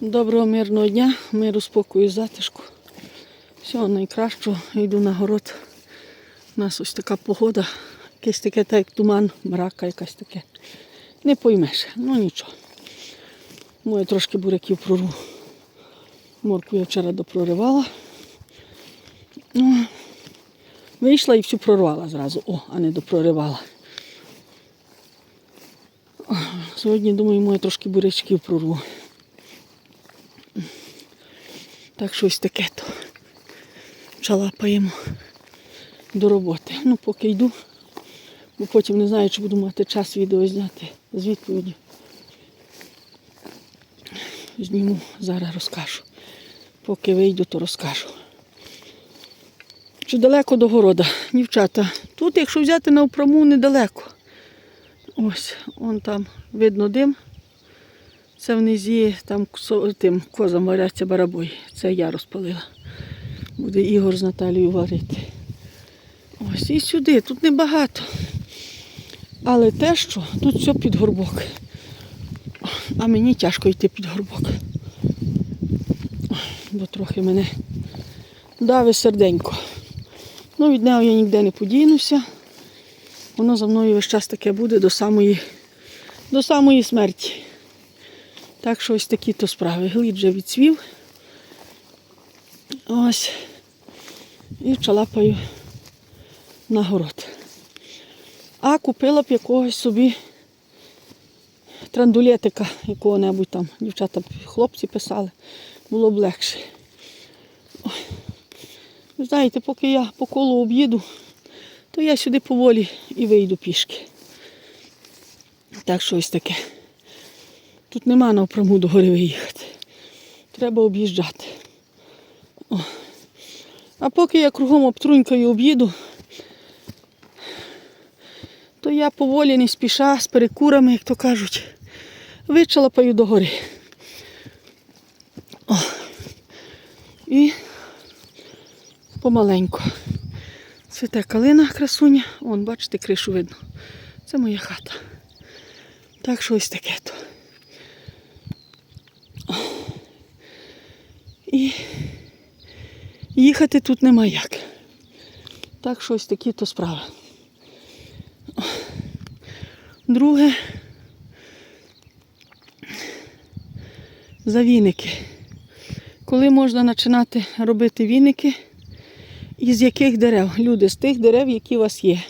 Доброго мирного дня, миру, спокою, затишку. Всього найкращого. Йду на город. У нас ось така погода. Якесь таке, так як туман, мрака якась таке. Не поймеш, ну нічого. Моє трошки буряків прорву. Морку я вчора допроривала. Ну, вийшла і всю прорвала зразу. О, а не допроривала. Сьогодні, думаю, моє трошки бурячків прорву. Так щось таке то. Чалапаємо до роботи. Ну, поки йду, бо потім не знаю, чи буду мати час відео зняти з відповіді. Зніму, зараз розкажу. Поки вийду, то розкажу. Чи далеко до города, дівчата? Тут, якщо взяти на впряму, недалеко. Ось, вон там видно дим. Це внизі там тим козам варяться барабої. Це я розпалила. Буде Ігор з Наталією варити. Ось і сюди, тут небагато. Але те, що тут все під горбок. А мені тяжко йти під горбок. Бо трохи мене дави серденько. Ну, від нього я ніде не подінуся. Воно за мною весь час таке буде до самої, до самої смерті. Так що ось такі то справи. Глід вже відцвів. Ось. І чалапаю на город. А купила б якогось собі трандулетика якого-небудь там. Дівчата, хлопці писали, було б легше. Ви знаєте, поки я по колу об'їду, то я сюди поволі і вийду пішки. Так що ось таке. Тут нема навпряму до гори виїхати. Треба об'їжджати. О. А поки я кругом обтрунькою об'їду, то я поволі не спіша з перекурами, як то кажуть, вичалапаю до гори. О. І помаленьку. Цвіте калина красуня. Вон, бачите, кришу видно. Це моя хата. Так що ось таке то. І їхати тут нема як. Так що ось такі то справи. Друге. За віники. Коли можна починати робити віники, і з яких дерев? Люди, з тих дерев, які у вас є.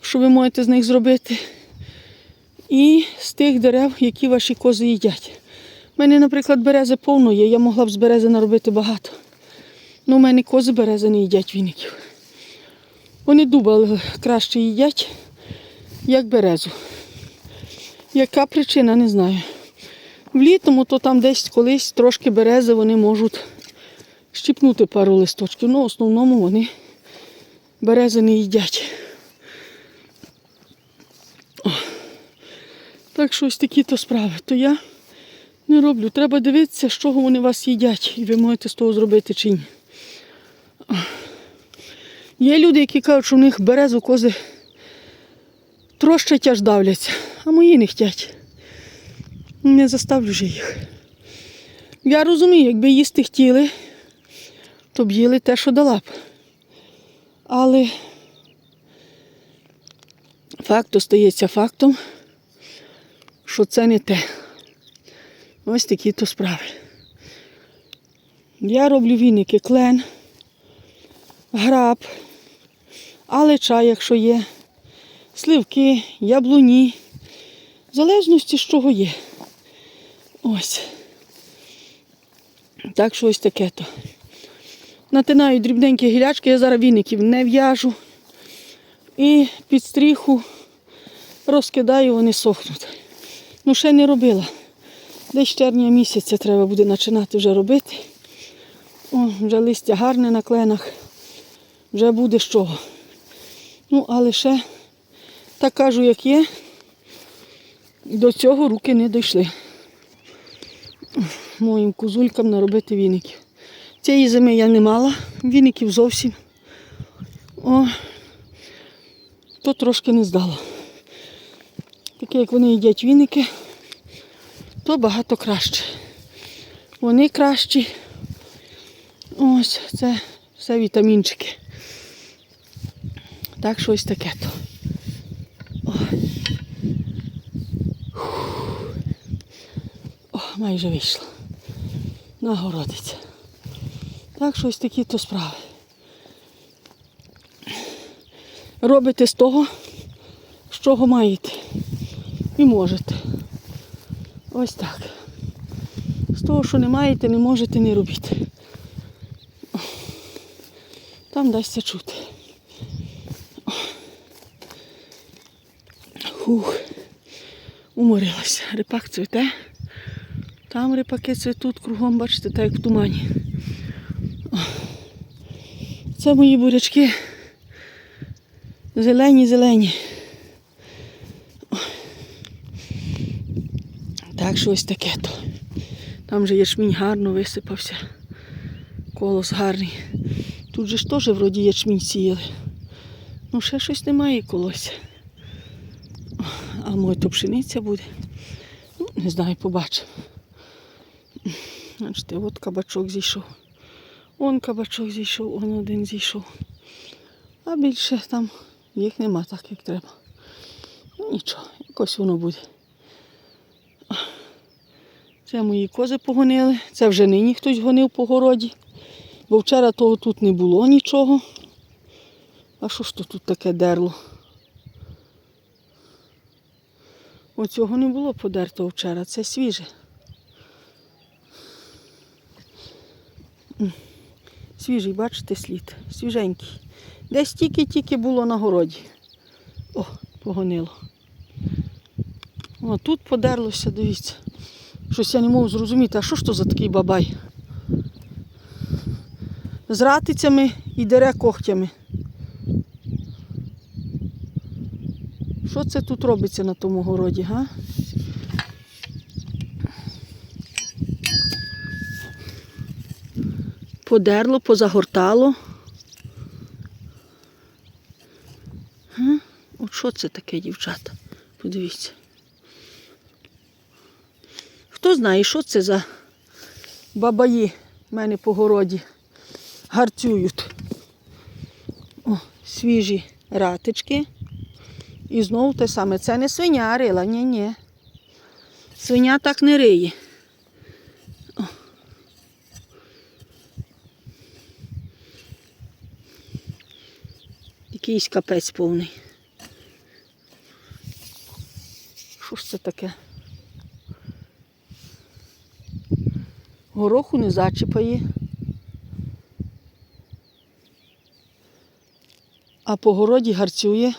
Що ви можете з них зробити? І з тих дерев, які ваші кози їдять. У мене, наприклад, берези повно є, я могла б з берези наробити багато. Ну, у мене кози берези не їдять віників. Вони дуба краще їдять, як березу. Яка причина, не знаю. В літому то там десь колись трошки берези вони можуть щіпнути пару листочків. Ну, в основному вони берези не їдять. О. Так що ось такі то справи. То я не роблю. Треба дивитися, з чого вони вас їдять, і ви можете з того зробити чи ні. Є люди, які кажуть, що в них березу кози трощать аж давляться, а мої не хотять. Не заставлю же їх. Я розумію, якби їсти хотіли, то б їли те, що дала б. Але факт остається фактом, що це не те. Ось такі то справи. Я роблю віники клен, граб, алеча, якщо є, сливки, яблуні, в залежності з чого є. Ось. Так що ось таке то. Натинаю дрібненькі гілячки, я зараз віників не в'яжу. І під стріху розкидаю, вони сохнуть. Ну, ще не робила. Десь червня місяця треба буде починати вже робити. О, вже листя гарне на кленах. Вже буде з чого. Ну, але ще, так кажу, як є, до цього руки не дійшли. Моїм кузулькам наробити віників. Цієї зими я не мала віників зовсім. О, то трошки не здала. Таке, як вони їдять віники, то багато краще. Вони кращі. Ось це все вітамінчики. Так, щось таке то. О. Майже вийшло. Нагородиться. Так, щось такі то справи. Робите з того, з чого маєте. І можете. Ось так. З того, що не маєте, не можете, не робіть. Там дасться чути. Фух. Уморилася. Рипак цвіте. Там рипаки цвітуть кругом, бачите, так як в тумані. Це мої бурячки. Зелені, зелені. О. Так, щось таке то. Там же ячмінь гарно висипався. Колос гарний. Тут же ж теж вроді ячмінь сіяли. Ну, ще щось немає колося. А може то пшениця буде. Ну, не знаю, побачимо. Бачите, от кабачок зійшов. Он кабачок зійшов, он один зійшов. А більше там їх нема так, як треба. Ну нічого, якось воно буде. Це мої кози погонили. Це вже нині хтось гонив по городі. Бо вчора того тут не було нічого. А що ж то тут таке дерло? Оцього не було подертого вчора, це свіже. Свіжий, бачите, слід, свіженький. Десь тільки-тільки було на городі. О, погонило. О, тут подерлося, дивіться. Щось я не можу зрозуміти, а що ж то за такий бабай? З ратицями і дере когтями. Що це тут робиться на тому городі, га? Подерло, позагортало. От що це таке, дівчата? Подивіться. Хто знає, що це за бабаї в мене по городі гарцюють. О, свіжі ратички. І знову те саме. Це не свиня рила, ні, ні. Свиня так не риє. Якийсь капець повний. Що ж це таке? Гороху не зачіпає. А по городі гарцює.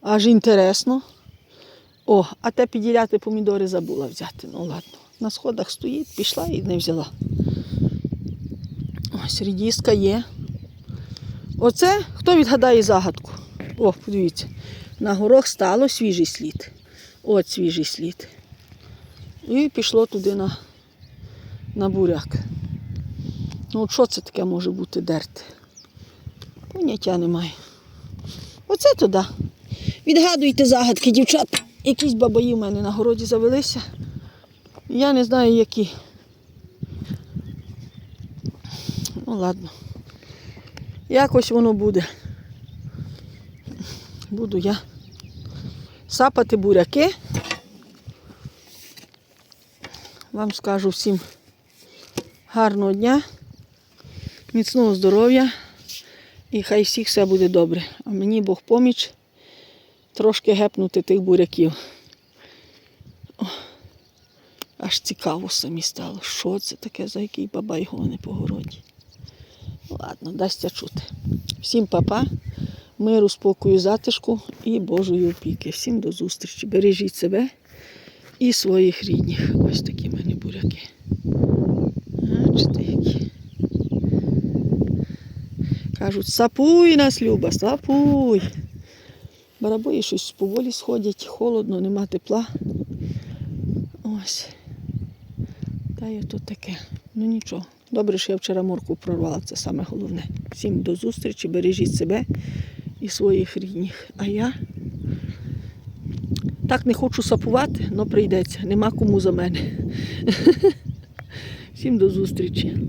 Аж інтересно. О, а те піділяти помідори забула взяти. Ну ладно. На сходах стоїть, пішла і не взяла. Ось рідіска є. Оце хто відгадає загадку? О, подивіться. На горох стало свіжий слід. От свіжий слід. І пішло туди на, на буряк. Ну от що це таке може бути дерти? Поняття немає. Оце туди. Відгадуйте загадки, дівчат. Якісь бабаї в мене на городі завелися. Я не знаю які. Ну ладно. Якось воно буде. Буду я сапати буряки. Вам скажу всім гарного дня, міцного здоров'я і хай всіх все буде добре. А мені Бог поміч трошки гепнути тих буряків. О, аж цікаво самі стало, що це таке, за який бабай гони по городі. Ладно, дасться чути. Всім папа, миру, спокою, затишку і Божої опіки. Всім до зустрічі. Бережіть себе і своїх рідних. Ось такі мене буряки. Бачите, які. Кажуть, сапуй нас, Люба, сапуй. Барабої щось поволі сходять, холодно, нема тепла. Ось. Та й ото таке. Ну нічого. Добре, що я вчора морку прорвала, це саме головне. Всім до зустрічі, бережіть себе і своїх рідних. А я Так не хочу сапувати, але прийдеться. Нема кому за мене. Всім до зустрічі.